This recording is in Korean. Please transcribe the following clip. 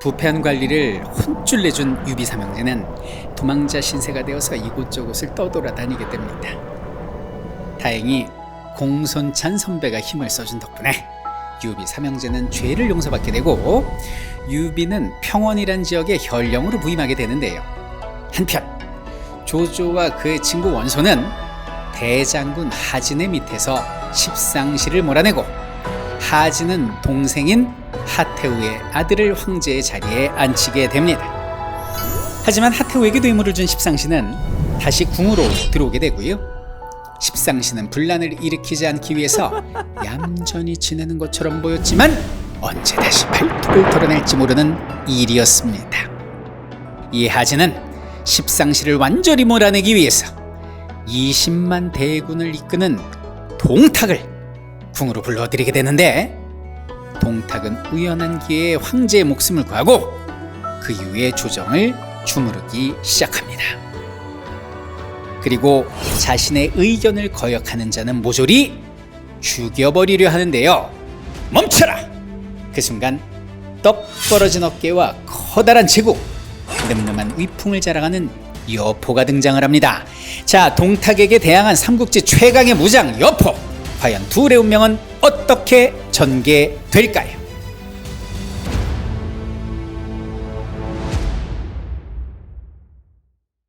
부패한 관리를 혼쭐 내준 유비 삼형제는 도망자 신세가 되어서 이곳저곳을 떠돌아다니게 됩니다. 다행히 공손찬 선배가 힘을 써준 덕분에 유비 삼형제는 죄를 용서받게 되고 유비는 평원이란 지역의 현령으로 부임하게 되는데요. 한편 조조와 그의 친구 원소는 대장군 하진의 밑에서 십상시를 몰아내고 하진은 동생인 하태우의 아들을 황제의 자리에 앉히게 됩니다. 하지만 하태우에게도 임무를 준 십상시는 다시 궁으로 들어오게 되고요. 십상시는 분란을 일으키지 않기 위해서 얌전히 지내는 것처럼 보였지만 언제 다시 발톱을 털어낼지 모르는 일이었습니다. 이 하진은 십상시를 완전히 몰아내기 위해서 20만 대군을 이끄는 동탁을 궁으로 불러들이게 되는데 동탁은 우연한 기회에 황제의 목숨을 구하고 그 이후에 조정을 주무르기 시작합니다. 그리고 자신의 의견을 거역하는 자는 모조리 죽여버리려 하는데요. 멈춰라! 그 순간 떡 벌어진 어깨와 커다란 제국, 늠름한 위풍을 자랑하는 여포가 등장을 합니다. 자, 동탁에게 대항한 삼국지 최강의 무장 여포. 과연 둘의 운명은 어떻게 전개 될까요?